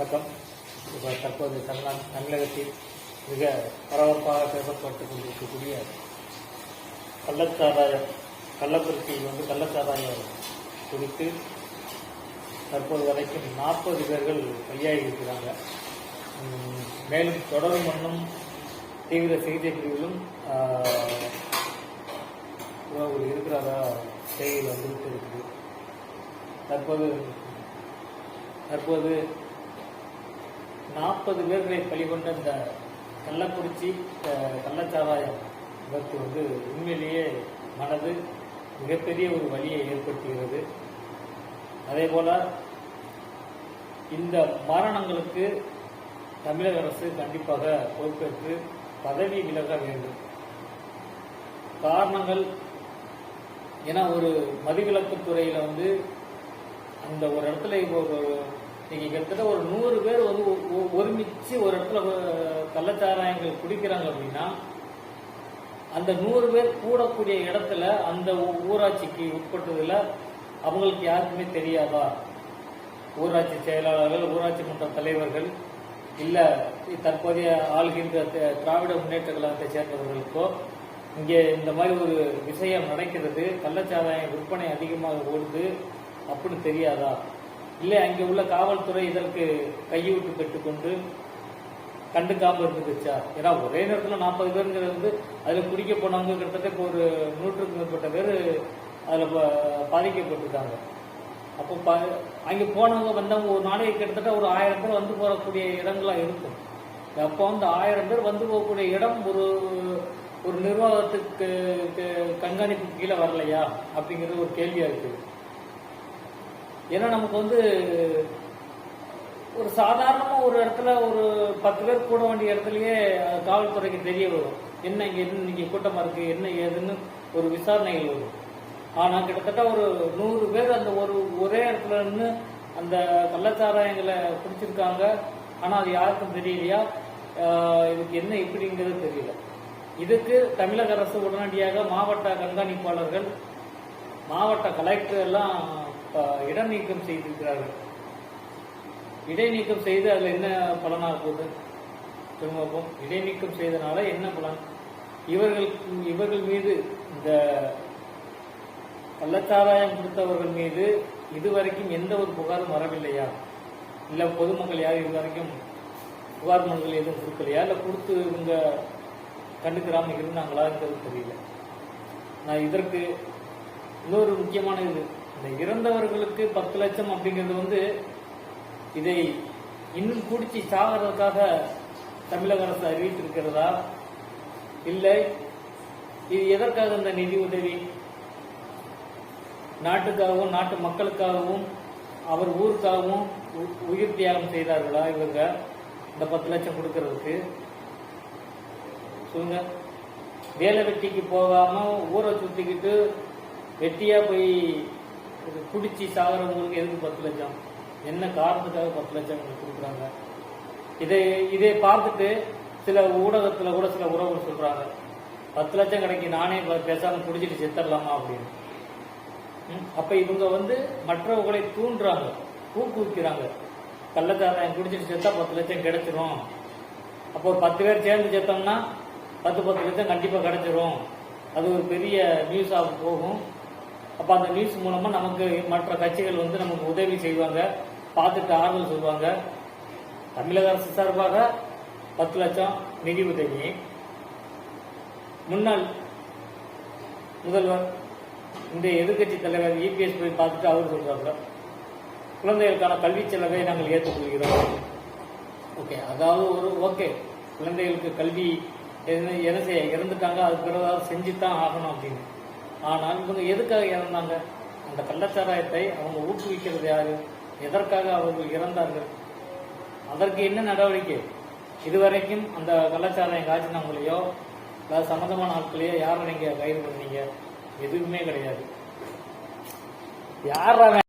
இப்போ தற்போது தமிழ் தமிழகத்தில் மிக பரபரப்பாக பேசப்பட்டு கொண்டிருக்கக்கூடிய கள்ளச்சாராயம் கள்ளக்குறிச்சியில் வந்து கள்ளச்சாராயம் குறித்து தற்போது வரைக்கும் நாற்பது பேர்கள் கையாகி இருக்கிறாங்க. மேலும் தொடரும் மண்ணும் தீவிர சிகிச்சை பிரிவிலும் இருக்கிறதா செய்தியில் வந்துவிட்டு இருக்குது. தற்போது தற்போது நாற்பது பேர்களை பலிகொண்ட இந்த கள்ளக்குறிச்சி கள்ளச்சாராயம் விபத்து வந்து உண்மையிலேயே மனது மிகப்பெரிய ஒரு வழியை ஏற்படுத்துகிறது. அதே போல இந்த மரணங்களுக்கு தமிழக அரசு கண்டிப்பாக பொறுப்பேற்று பதவி விலக வேண்டும். காரணங்கள் ஏன்னா ஒரு மதுவிலக்கு துறையில் வந்து அந்த ஒரு இடத்துல இப்போ ஒரு நீங்க கிட்டத்தட்ட ஒரு நூறு பேர் வந்து ஒருமிச்சு ஒரு இடத்துல கள்ளச்சாராயங்கள் குடிக்கிறாங்க அப்படின்னா அந்த நூறு பேர் கூடக்கூடிய இடத்துல அந்த ஊ- ஊராட்சிக்கு உட்பட்டதில் அவங்களுக்கு யாருக்குமே தெரியாதா? ஊராட்சி செயலாளர்கள் ஊராட்சி மன்ற தலைவர்கள் இல்லை தற்போதைய ஆளுகின்ற த- திராவிட முன்னேற்ற கழகத்தை சேர்ந்தவர்களுக்கோ இங்கே இந்த மாதிரி ஒரு விஷயம் நடக்கிறது கள்ளச்சாராயம் விற்பனை அதிகமாக ஓடுது அப்படின்னு தெரியாதா? இல்லை அங்கே உள்ள காவல்துறை இதற்கு கையூட்டு பெற்றுக்கொண்டு கண்டுக்காமல் இருந்துச்சா ஏன்னா ஒரே நேரத்தில் நாற்பது பேருங்கிறது வந்து அதில் குடிக்க போனவங்க கிட்டத்தட்ட இப்போ ஒரு நூற்றுக்கு மேற்பட்ட பேர் அதில் பாதிக்கப்பட்டிருக்காங்க. அப்போ ப அங்கே போனவங்க வந்தவங்க ஒரு நாளைக்கு கிட்டத்தட்ட ஒரு ஆயிரம் பேர் வந்து போகக்கூடிய இடங்களாக இருக்கும். அப்போ வந்து ஆயிரம் பேர் வந்து போகக்கூடிய இடம் ஒரு ஒரு நிர்வாகத்துக்கு கண்காணிப்பு கீழே வரலையா? அப்படிங்கிறது ஒரு கேள்வியாக இருக்குது. ஏன்னா நமக்கு வந்து ஒரு சாதாரணமாக ஒரு இடத்துல ஒரு பத்து பேர் கூட வேண்டிய இடத்துலயே காவல்துறைக்கு தெரிய வரும். என்ன இங்க என்ன கூட்டமாக இருக்குது என்ன ஏதுன்னு ஒரு விசாரணைகள் வரும். ஆனால் கிட்டத்தட்ட ஒரு நூறு பேர் அந்த ஒரு ஒரே இடத்துல நின்று அந்த கள்ளச்சாராயங்களை பிடிச்சிருக்காங்க ஆனால் அது யாருக்கும் தெரியலையா? இதுக்கு என்ன எப்படிங்கிறது தெரியல. இதுக்கு தமிழக அரசு உடனடியாக மாவட்ட கண்காணிப்பாளர்கள் மாவட்ட கலெக்டர் எல்லாம் இடம் இடைநீக்கம் செய்திருக்கிறார்கள். இடைநீக்கம் செய்து அதில் என்ன பலனாக போகுது திரும்பவும் இடைநீக்கம் செய்தனால என்ன பலன்? இவர்கள் இவர்கள் மீது இந்த கள்ளச்சாராயம் கொடுத்தவர்கள் மீது இதுவரைக்கும் எந்த ஒரு புகாரும் வரவில்லையா? இல்லை பொதுமக்கள் யாரும் இதுவரைக்கும் புகார் மனுகள் எதுவும் கொடுக்கலையா? இல்லை கொடுத்து இவங்க கண்டுக்கிறாமல் இருந்தாங்களா? இருக்கிறது தெரியல. நான் இதற்கு இன்னொரு முக்கியமான இது. இந்த இறந்தவர்களுக்கு பத்து லட்சம் அப்படிங்கிறது வந்து இதை இன்னும் குடிச்சு சாகிறதுக்காக தமிழக அரசு அறிவித்திருக்கிறதா? இல்லை. இது எதற்காக இந்த நிதி உதவி? நாட்டுக்காகவும் நாட்டு மக்களுக்காகவும் அவர் ஊருக்காகவும் உ- உயிர் தியாகம் செய்தார்களா இவங்க? இந்த பத்து லட்சம் கொடுக்கறதுக்கு. சொல்லுங்க. வேலை வெட்டிக்கு போகாம ஊரை சுத்திக்கிட்டு வெட்டியா போய் இது குடிச்சு சாகிறவங்களுக்கு எதுக்கு பத்து லட்சம்? என்ன காரணத்துக்காக பத்து லட்சம் கொடுக்குறாங்க? இதை இதை பார்த்துட்டு சில ஊடகத்தில் கூட சில உறவுகள் சொல்கிறாங்க பத்து லட்சம் கிடைக்கி நானே பேசாமல் பேசாம குடிச்சிட்டு செத்துடலாமா அப்படின்னு. அப்போ இவங்க வந்து மற்றவர்களை தூண்டுறாங்க ஊக்குவிக்கிறாங்க. கள்ளக்காரன் குடிச்சிட்டு செத்தா பத்து லட்சம் கிடைச்சிரும். அப்போ பத்து பேர் சேர்ந்து செத்தோம்னா பத்து பத்து லட்சம் கண்டிப்பாக கிடைச்சிரும். அது ஒரு பெரிய நியூஸாக போகும். அப்ப அந்த நியூஸ் மூலமா நமக்கு மற்ற கட்சிகள் வந்து நமக்கு உதவி செய்வாங்க. பார்த்துட்டு ஆறுதல் சொல்லுவாங்க தமிழக அரசு சார்பாக பத்து லட்சம் நிதி உதவி. முன்னாள் முதல்வர் இந்த எதிர்க்கட்சி தலைவர் இபிஎஸ் போய் பார்த்துட்டு அவர் சொல்றாங்க. குழந்தைகளுக்கான கல்வி செலவை நாங்கள் ஏற்றுக்கொள்கிறோம். ஓகே அதாவது ஒரு ஓகே குழந்தைகளுக்கு கல்வி என்ன என்ன செய்ய இறந்துட்டாங்க அதுக்கு பிறகு செஞ்சு தான் ஆகணும் அப்படின்னு. ஆனால் இவங்க எதுக்காக இறந்தாங்க? அந்த கள்ளச்சாராயத்தை அவங்க ஊக்குவிக்கிறது யாரு? எதற்காக அவர்கள் இறந்தார்கள்? அதற்கு என்ன நடவடிக்கை? இதுவரைக்கும் அந்த கள்ளச்சாராயம் காய்ச்சினவங்களையோ இல்லை சம்மந்தமான ஆட்களையோ யாரை நீங்க கைது பண்ணீங்க? எதுவுமே கிடையாது. யார் அவன்?